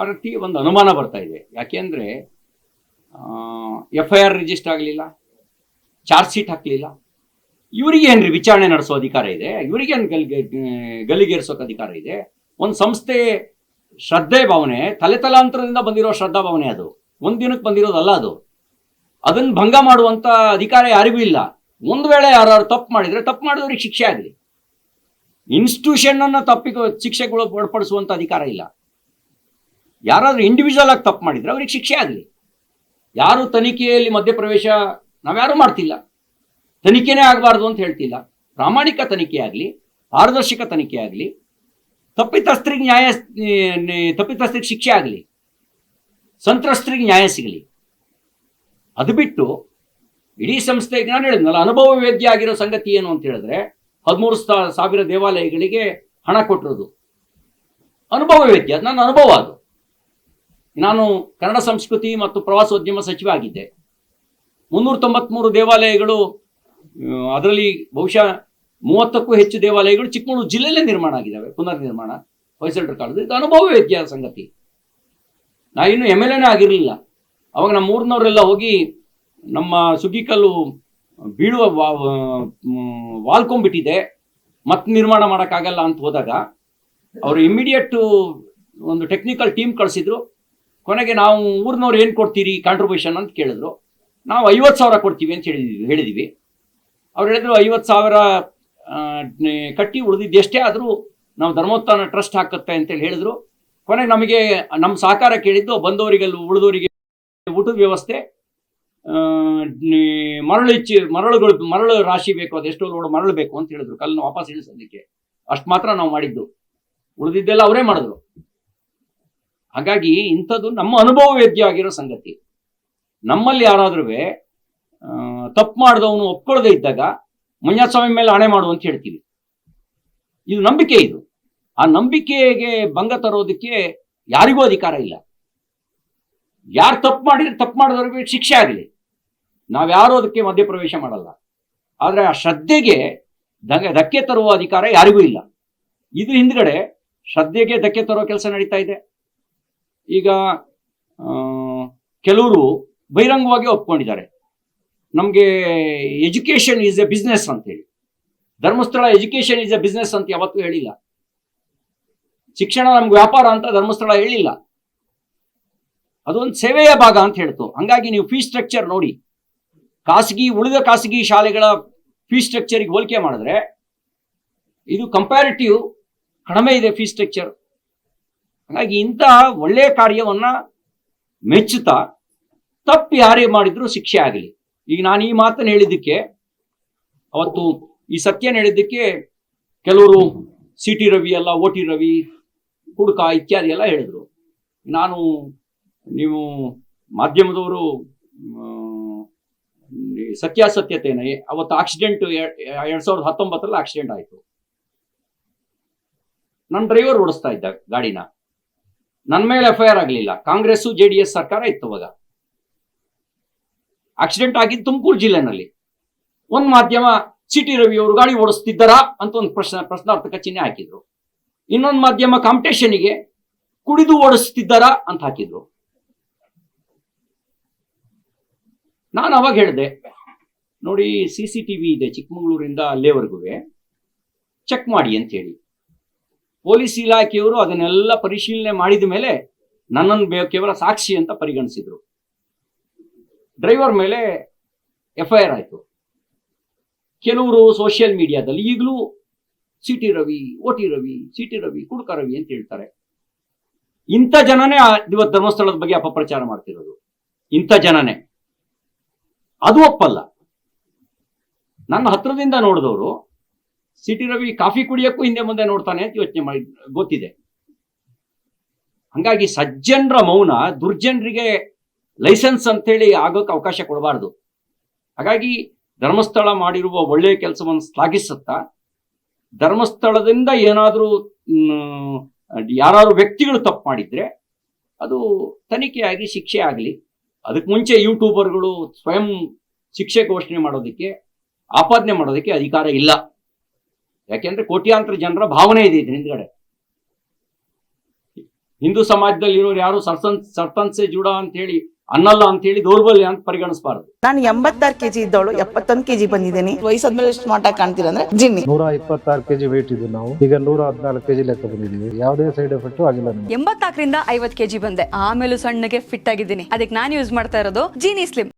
ರೀತಿ ಒಂದು ಅನುಮಾನ ಬರ್ತಾ ಇದೆ. ಯಾಕೆಂದರೆ ಎಫ್ ಐ ಆರ್ ರಿಜಿಸ್ಟರ್ ಆಗಲಿಲ್ಲ ಚಾರ್ಜ್ ಶೀಟ್ ಹಾಕಲಿಲ್ಲ. ಇವರಿಗೆ ಏನ್ರಿ ವಿಚಾರಣೆ ನಡೆಸೋ ಅಧಿಕಾರ ಇದೆ? ಇವರಿಗೇನು ಗಲ್ ಗಲ್ಲಿಗೇರಿಸೋಕೆ ಅಧಿಕಾರ ಇದೆ? ಒಂದು ಸಂಸ್ಥೆ ಶ್ರದ್ಧೆ ಭಾವನೆ, ತಲೆ ತಲಾಂತರದಿಂದ ಬಂದಿರೋ ಶ್ರದ್ಧಾ ಭಾವನೆ ಅದು. ಒಂದು ದಿನಕ್ಕೆ ಬಂದಿರೋದಲ್ಲ ಅದು. ಅದನ್ನು ಭಂಗ ಮಾಡುವಂಥ ಅಧಿಕಾರ ಯಾರಿಗೂ ಇಲ್ಲ. ಒಂದು ವೇಳೆ ಯಾರು ತಪ್ಪು ಮಾಡಿದರೆ ತಪ್ಪು ಮಾಡಿದವ್ರಿಗೆ ಶಿಕ್ಷೆ ಆಗಲಿ. ಇನ್ಸ್ಟಿಟ್ಯೂಷನ್ ತಪ್ಪಿಗೆ ಶಿಕ್ಷೆಗಳು ಒಳಪಡಿಸುವಂಥ ಅಧಿಕಾರ ಇಲ್ಲ. ಯಾರಾದ್ರೂ ಇಂಡಿವಿಜುವಲ್ ಆಗಿ ತಪ್ಪು ಮಾಡಿದರೆ ಅವ್ರಿಗೆ ಶಿಕ್ಷೆ ಆಗಲಿ. ಯಾರು ತನಿಖೆಯಲ್ಲಿ ಮಧ್ಯಪ್ರವೇಶ ನಾವ್ಯಾರೂ ಮಾಡ್ತಿಲ್ಲ. ತನಿಖೆನೇ ಆಗಬಾರ್ದು ಅಂತ ಹೇಳ್ತಿಲ್ಲ. ಪ್ರಾಮಾಣಿಕ ತನಿಖೆ ಆಗಲಿ, ಪಾರದರ್ಶಕ ತನಿಖೆ ಆಗಲಿ, ತಪ್ಪಿತಸ್ಥರಿಗೆ ನ್ಯಾಯ ತಪ್ಪಿತಸ್ಥರಿಗೆ ಶಿಕ್ಷೆ ಆಗಲಿ, ಸಂತ್ರಸ್ತರಿಗೆ ನ್ಯಾಯ ಸಿಗಲಿ. ಅದು ಬಿಟ್ಟು ಇಡೀ ಸಂಸ್ಥೆಗೆ ನಾನು ಹೇಳಿದ್ನಲ್ಲ, ಅನುಭವ ವೇದ್ಯ ಆಗಿರೋ ಸಂಗತಿ ಏನು ಅಂತ ಹೇಳಿದ್ರೆ ಹದಿಮೂರು ಸಾವಿರ ದೇವಾಲಯಗಳಿಗೆ ಹಣ ಕೊಟ್ಟಿರೋದು. ಅನುಭವ ವೇದ್ಯ ನನ್ನ ಅನುಭವ ಅದು. ನಾನು ಕನ್ನಡ ಸಂಸ್ಕೃತಿ ಮತ್ತು ಪ್ರವಾಸೋದ್ಯಮ ಸಚಿವ ಆಗಿದ್ದೆ ಮುನ್ನೂರ ತೊಂಬತ್ಮೂರು ದೇವಾಲಯಗಳು ಅದರಲ್ಲಿ ಬಹುಶಃ ಮೂವತ್ತಕ್ಕೂ ಹೆಚ್ಚು ದೇವಾಲಯಗಳು ಚಿಕ್ಕಮಗಳೂರು ಜಿಲ್ಲೆಯಲ್ಲೇ ನಿರ್ಮಾಣ ಆಗಿದ್ದಾವೆ ಪುನರ್ ನಿರ್ಮಾಣ ಹೊಯ್ಸಳರ ಕಾಲದ ಇದು ಅನುಭವ ವ್ಯತ್ಯಾಸ ಸಂಗತಿ. ನಾ ಇನ್ನು ಎಂ ಎಲ್ ಎನೇ ಆಗಿರಲಿಲ್ಲ. ಅವಾಗ ನಮ್ಮ ಊರಿನವರೆಲ್ಲ ಹೋಗಿ ನಮ್ಮ ಸುಗ್ಗಿಕಲ್ಲು ಬೀಳುವ ವಾಲ್ಕೊಂಬಿಟ್ಟಿದೆ ಮತ್ತೆ ನಿರ್ಮಾಣ ಮಾಡೋಕ್ಕಾಗಲ್ಲ ಅಂತ ಹೋದಾಗ, ಅವರು ಇಮ್ಮಿಡಿಯೇಟ್ ಒಂದು ಟೆಕ್ನಿಕಲ್ ಟೀಮ್ ಕಳಿಸಿದ್ರು. ಕೊನೆಗೆ ನಾವು ಊರಿನವ್ರು ಏನು ಕೊಡ್ತೀರಿ ಕಾಂಟ್ರಿಬ್ಯೂಷನ್ ಅಂತ ಕೇಳಿದ್ರು. ನಾವು ಐವತ್ತು ಸಾವಿರ ಕೊಡ್ತೀವಿ ಅಂತ ಹೇಳಿದ್ವಿ ಹೇಳಿದ್ವಿ. ಅವ್ರು ಹೇಳಿದ್ರು ಐವತ್ತು ಸಾವಿರ ಕಟ್ಟಿ ಉಳಿದಿದ್ದು ಎಷ್ಟೇ ಆದರೂ ನಾವು ಧರ್ಮೋತ್ಥಾನ ಟ್ರಸ್ಟ್ ಹಾಕುತ್ತೆ ಅಂತೇಳಿ ಹೇಳಿದ್ರು. ಕೊನೆಗೆ ನಮಗೆ, ನಮ್ಮ ಸಹಕಾರ ಕೇಳಿದ್ದು ಬಂದವರಿಗೆಲ್ಲ, ಉಳಿದವರಿಗೆ ಊಟದ ವ್ಯವಸ್ಥೆ ಮರಳು ಇಚ್ಚಿ ಮರಳುಗಳು, ಮರಳು ರಾಶಿ ಬೇಕು ಅದೆಷ್ಟೋ ಲೋಡ್ ಮರಳು ಬೇಕು ಅಂತ ಹೇಳಿದ್ರು. ಕಲ್ಲನ್ನು ವಾಪಸ್ ಇಳಿಸೋದಕ್ಕೆ. ಅಷ್ಟು ಮಾತ್ರ ನಾವು ಮಾಡಿದ್ದು. ಉಳಿದಿದ್ದೆಲ್ಲ ಅವರೇ ಮಾಡಿದ್ರು. ಹಾಗಾಗಿ ಇಂಥದ್ದು ನಮ್ಮ ಅನುಭವ ವೇದ್ಯ ಆಗಿರೋ ಸಂಗತಿ. ನಮ್ಮಲ್ಲಿ ಯಾರಾದ್ರೂ ತಪ್ಪು ಮಾಡಿದವನು ಒಪ್ಕೊಳ್ಳದೆ ಇದ್ದಾಗ ಮಂಜಾಸ್ವಾಮಿ ಮೇಲೆ ಹಣೆ ಮಾಡು ಅಂತ ಹೇಳ್ತೀವಿ. ಇದು ನಂಬಿಕೆ ಇದು. ಆ ನಂಬಿಕೆಗೆ ಭಂಗ ತರೋದಕ್ಕೆ ಯಾರಿಗೂ ಅಧಿಕಾರ ಇಲ್ಲ. ಯಾರು ತಪ್ಪು ಮಾಡಿದ್ರೆ ತಪ್ಪು ಮಾಡಿದವ್ರಿಗೆ ಶಿಕ್ಷೆ ಆಗಲಿ. ನಾವ್ಯಾರೂ ಅದಕ್ಕೆ ಮಧ್ಯಪ್ರವೇಶ ಮಾಡಲ್ಲ. ಆದರೆ ಆ ಶ್ರದ್ಧೆಗೆ ಧಕ್ಕೆ ತರುವ ಅಧಿಕಾರ ಯಾರಿಗೂ ಇಲ್ಲ. ಇದು ಹಿಂದ್ಗಡೆ ಶ್ರದ್ಧೆಗೆ ಧಕ್ಕೆ ತರೋ ಕೆಲಸ ನಡೀತಾ ಇದೆ. ಈಗ ಕೆಲವರು ಬಹಿರಂಗವಾಗಿ ಒಪ್ಕೊಂಡಿದ್ದಾರೆ. ನಮಗೆ ಎಜುಕೇಶನ್ ಈಸ್ ಎ ಬಿಸ್ನೆಸ್ ಅಂತೇಳಿ Dharmasthala education is a business ಅಂತ ಯಾವತ್ತೂ ಹೇಳಿಲ್ಲ. ಶಿಕ್ಷಣ ನಮ್ಗೆ ವ್ಯಾಪಾರ ಅಂತ ಧರ್ಮಸ್ಥಳ ಹೇಳಿಲ್ಲ. ಅದೊಂದು ಸೇವೆಯ ಭಾಗ ಅಂತ ಹೇಳ್ತು. ಹಂಗಾಗಿ ನೀವು ಫೀಸ್ ಸ್ಟ್ರಕ್ಚರ್ ನೋಡಿ. ಖಾಸಗಿ, ಉಳಿದ ಖಾಸಗಿ ಶಾಲೆಗಳ ಫೀಸ್ ಸ್ಟ್ರಕ್ಚರಿಗೆ ಹೋಲಿಕೆ ಮಾಡಿದ್ರೆ, ಇದು ಕಂಪ್ಯಾರಿಟಿವ್ ಕಡಿಮೆ ಇದೆ ಫೀಸ್ ಸ್ಟ್ರಕ್ಚರ್ ಹಾಗಾಗಿ ಇಂತಹ ಒಳ್ಳೆಯ ಕಾರ್ಯವನ್ನ ಮೆಚ್ಚುತ್ತಾ ತಪ್ಪು ಯಾರೇ ಮಾಡಿದ್ರು ಶಿಕ್ಷೆ ಆಗಲಿ. ಈಗ ನಾನು ಈ ಮಾತನ್ನು ಹೇಳಿದ್ದಕ್ಕೆ, ಅವತ್ತು ಈ ಸತ್ಯನ ಹೇಳಿದ್ದಕ್ಕೆ ಕೆಲವರು ಸಿ ಟಿ ರವಿ ಎಲ್ಲ ಓ ಟಿ ರವಿ ಹುಡುಕ ಇತ್ಯಾದಿ ಎಲ್ಲ ಹೇಳಿದ್ರು. ನಾನು ನೀವು ಮಾಧ್ಯಮದವರು ಈ ಅವತ್ತು ಆಕ್ಸಿಡೆಂಟ್ ಎರಡ್ ಸಾವಿರದ ಹತ್ತೊಂಬತ್ತರಲ್ಲಿ ಆಕ್ಸಿಡೆಂಟ್ ಆಯಿತು. ನನ್ನ ಡ್ರೈವರ್ ಓಡಿಸ್ತಾ ಇದ್ದ ಗಾಡಿನ. ನನ್ನ ಮೇಲೆ ಎಫ್ ಐ ಆರ್ ಆಗಲಿಲ್ಲ. ಕಾಂಗ್ರೆಸ್ಸು ಜೆ ಡಿ ಎಸ್ ಸರ್ಕಾರ ಇತ್ತು ಅವಾಗ ಆಕ್ಸಿಡೆಂಟ್ ಆಗಿದ್ದು ತುಮಕೂರು ಜಿಲ್ಲೆನಲ್ಲಿ. ಒಂದು ಮಾಧ್ಯಮ ಸಿ ಟಿ ರವಿ ಅವರು ಗಾಡಿ ಓಡಿಸ್ತಿದ್ದಾರಾ ಅಂತ ಒಂದು ಪ್ರಶ್ನೆ, ಪ್ರಶ್ನಾರ್ಥಕ ಚಿಹ್ನೆ ಹಾಕಿದ್ರು. ಇನ್ನೊಂದು ಮಾಧ್ಯಮ, ಕಾಂಪಿಟೇಷನ್ಗೆ ಕುಡಿದು ಓಡಿಸ್ತಿದ್ದಾರಾ ಅಂತ ಹಾಕಿದ್ರು. ನಾನು ಅವಾಗ ಹೇಳಿದೆ, ನೋಡಿ, ಸಿ ಸಿ ಟಿ ವಿ ಇದೆ ಚಿಕ್ಕಮಗಳೂರಿಂದ ಅಲ್ಲೇವರೆಗೂ ಚೆಕ್ ಮಾಡಿ ಅಂತ ಹೇಳಿ. ಪೊಲೀಸ್ ಇಲಾಖೆಯವರು ಅದನ್ನೆಲ್ಲ ಪರಿಶೀಲನೆ ಮಾಡಿದ ಮೇಲೆ ನನ್ನನ್ನು ಕೇವಲ ಸಾಕ್ಷಿ ಅಂತ ಪರಿಗಣಿಸಿದ್ರು. ಡ್ರೈವರ್ ಮೇಲೆ ಎಫ್ ಐ ಆರ್ ಆಯಿತು. ಕೆಲವರು ಸೋಷಿಯಲ್ ಮೀಡಿಯಾದಲ್ಲಿ ಈಗಲೂ C T Ravi O T Ravi C T Ravi, ಕುಡುಕ Ravi ಅಂತ ಹೇಳ್ತಾರೆ. ಇಂಥ ಜನನೇ ಇವತ್ತು ಧರ್ಮಸ್ಥಳದ ಬಗ್ಗೆ ಅಪಪ್ರಚಾರ ಮಾಡ್ತಿರೋದು. ಇಂಥ ಜನನೇ. ಅದು ಒಪ್ಪಲ್ಲ. ನನ್ನ ಹತ್ರದಿಂದ ನೋಡಿದವರು ಸಿ ಟಿ ರವಿ ಕಾಫಿ ಕುಡಿಯಕ್ಕೂ ಹಿಂದೆ ಮುಂದೆ ನೋಡ್ತಾನೆ ಅಂತ ಯೋಚನೆ ಮಾಡಿ, ಗೊತ್ತಿದೆ. ಹಂಗಾಗಿ ಸಜ್ಜನರ ಮೌನ ದುರ್ಜನರಿಗೆ ಲೈಸೆನ್ಸ್ ಅಂತೇಳಿ ಆಗೋಕೆ ಅವಕಾಶ ಕೊಡಬಾರ್ದು. ಹಾಗಾಗಿ ಧರ್ಮಸ್ಥಳ ಮಾಡಿರುವ ಒಳ್ಳೆಯ ಕೆಲಸವನ್ನು ಶ್ಲಾಘಿಸುತ್ತಾ, ಧರ್ಮಸ್ಥಳದಿಂದ ಏನಾದರೂ ಯಾರಾದ್ರೂ ವ್ಯಕ್ತಿಗಳು ತಪ್ಪು ಮಾಡಿದ್ರೆ ಅದು ತನಿಖೆಯಾಗಿ ಶಿಕ್ಷೆ ಆಗಲಿ. ಅದಕ್ಕೆ ಮುಂಚೆ ಯೂಟ್ಯೂಬರ್ಗಳು ಸ್ವಯಂ ಶಿಕ್ಷೆ ಘೋಷಣೆ ಮಾಡೋದಕ್ಕೆ, ಆಪಾದನೆ ಮಾಡೋದಕ್ಕೆ ಅಧಿಕಾರ ಇಲ್ಲ. ಯಾಕೆಂದ್ರೆ ಕೋಟ್ಯಾಂತರ ಜನರ ಭಾವನೆ ಇದೆ ಇದ್ರ ಹಿಂದ್ಗಡೆ. ಹಿಂದೂ ಸಮಾಜದಲ್ಲಿ ಇರೋರು ಯಾರು ಸರ್ಸನ್ ಸರ್ಪಂಚೆ ಜುಡ ಅಂತ ಹೇಳಿ ಅನ್ನಲ್ಲ ಅಂತ ಹೇಳಿ ದೌರ್ಬಲ್ಯ ಅಂತ ಪರಿಗಣಿಸಬಾರದು. ನಾನು ಎಂಬತ್ತಾರು ಕೆಜಿ ಇದ್ದವಳು ಎಪ್ಪತ್ತೊಂದು ಕೆಜಿ ಬಂದಿದ್ದೀನಿ. ವಯಸ್ಸಾದ್ಮೇಲೆ ಸ್ಮಾರ್ಟ್ ಆಗಿ ಕಾಣ್ತೀರ ಅಂದ್ರೆ ಜಿನ್ನಿ. ನೂರ ಇಪ್ಪತ್ತಾರು ಕೆಜಿ ವೇಟ್ ಇದ್ದು ನಾವು. ಈಗ ನೂರ ಹದಿನಾಲ್ಕು ಕೆಜಿ ಲೆಕ್ಕ ಬಂದಿದ್ದೀವಿ. ಯಾವುದೇ ಸೈಡ್ ಎಫೆಕ್ಟ್ ಆಗಿಲ್ಲ ಎಂಬತ್ತಾಕರಿಂದ ಎಂಬತ್ನಾಲ್ಕರಿಂದ ಐವತ್ ಕೆಜಿ ಬಂದೆ. ಆಮೇಲೆ ಸಣ್ಣಗೆ ಫಿಟ್ ಆಗಿದ್ದೀನಿ. ಅದಕ್ಕೆ ನಾನು ಯೂಸ್ ಮಾಡ್ತಾ ಇರೋದು ಜೀನಿ ಸ್ಲಿಮ್